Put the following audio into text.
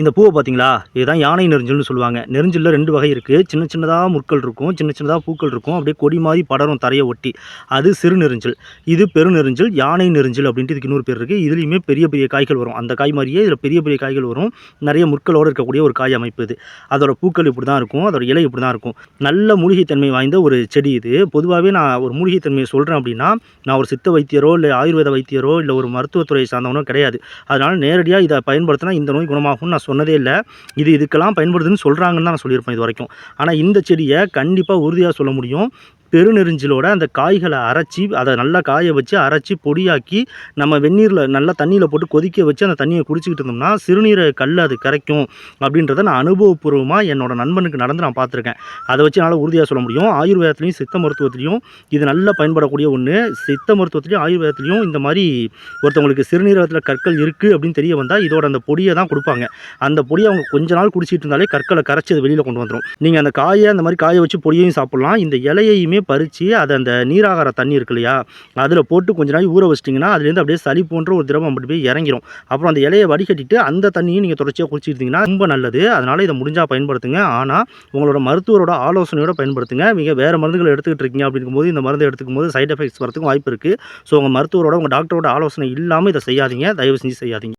இந்த பூவை பார்த்தீங்களா? இதுதான் யானை நெருஞ்சல்னு சொல்லுவாங்க. நெரிஞ்சலில் ரெண்டு வகை இருக்குது சின்ன சின்னதாக முற்கள் இருக்கும். சின்ன சின்னதாக பூக்கள் இருக்கும். அப்படியே கொடி மாதிரி படரும் தரையை ஒட்டி. அது சிறு நெருஞ்சல். இது பெருநெரிஞ்சல் யானை நெருஞ்சல் அப்படின்ட்டு இதுக்கு இன்னொரு பேர் இருக்குது இதுலேயுமே பெரிய பெரிய காய்கள் வரும். அந்த காய் மாதிரியே இதில் பெரிய பெரிய காய்கள் வரும். நிறைய முற்களோடு இருக்கக்கூடிய ஒரு காய் அமைப்பு இது. அதோட பூக்கள் இப்படி தான் இருக்கும். அதோட இலை இப்படி தான் இருக்கும். நல்ல மூலிகைத்தன்மை வாய்ந்த ஒரு செடி இது. பொதுவாகவே நான் ஒரு மூலிகைத்தன்மையை சொல்கிறேன் அப்படின்னா நான் ஒரு சித்த வைத்தியரோ இல்லை ஆயுர்வேத வைத்தியரோ இல்லை ஒரு மருத்துவத்துறையை சார்ந்தவனோ கிடையாது. அதனால் நேரடியாக இதை பயன்படுத்தினா இந்த நோய் குணமாகும்னு நான் சொன்னதே இல்லை. இது இதுக்கெல்லாம் பயன்படுதுன்னு சொல்கிறாங்கன்னு தான் நான் சொல்லியிருப்பேன் இது வரைக்கும். ஆனால் இந்த செடியை கண்டிப்பாக உறுதியாக சொல்ல முடியும். பெருநெரிஞ்சலோட அந்த காய்களை அரைச்சி அதை நல்லா காய வச்சு அரைச்சி பொடியாக்கி நம்ம வெந்நீரில் நல்லா தண்ணியில் போட்டு கொதிக்க வச்சு அந்த தண்ணியை குடிச்சிக்கிட்டு இருந்தோம்னா சிறுநீரை கல் அது கரைக்கும் அப்படின்றத நான் அனுபவபூர்வமாக என்னோட நண்பனுக்கு நடந்து நான் பார்த்துருக்கேன். அதை வச்சு என்னால் உறுதியாக சொல்ல முடியும். ஆயுர்வேதத்துலையும் சித்த மருத்துவத்துலையும் இது நல்லா பயன்படக்கூடிய ஒன்று சித்த மருத்துவத்துலேயும் ஆயுர்வேதத்துலையும் இந்த மாதிரி ஒருத்தவங்களுக்கு சிறுநீரகத்தில் கற்கள் இருக்குது அப்படின்னு தெரிய வந்தால் இதோட அந்த பொடியை தான் கொடுப்பாங்க. அந்த பொடியை அவங்க கொஞ்ச நாள் குடிச்சிட்டு இருந்தாலே கற்களை கரைச்சி அதை வெளியில் கொண்டு வந்துடும் நீங்கள் அந்த காயை அந்த மாதிரி காய வச்சு பொடியையும் சாப்பிட்லாம். இந்த இலையையுமே பறித்து அதை அந்த நீராகார தண்ணி இருக்கு இல்லையா அதில் போட்டு கொஞ்ச நாள் ஊற வச்சிட்டிங்கன்னா அதுலேருந்து அப்படியே சளி போன்ற ஒரு திரவம் அப்படி போய் இறங்கிடும் அப்புறம் அந்த இலையை வடிகட்டிட்டு அந்த தண்ணியும் நீங்கள் தொடர்ச்சியாக குளிச்சிருந்தீங்கன்னா ரொம்ப நல்லது. அதனால் இதை முடிஞ்சால் பயன்படுத்துங்க. ஆனால் உங்களோட மருத்துவரோட ஆலோசனையோட பயன்படுத்துங்க. நீங்கள் வேறு மருந்துகள் எடுத்துக்கிட்டு இருக்கீங்க அப்படிங்கும்போது இந்த மருந்து எடுத்துக்கும் போது சைடு எஃபெக்ட்ஸ் வரதுக்கும் வாய்ப்பு இருக்குது ஸோ உங்கள் மருத்துவரோட உங்கள் டாக்டரோட ஆலோசனை இல்லாமல் இதை செய்யாதீங்க. தயவு செஞ்சு செய்யாதீங்க.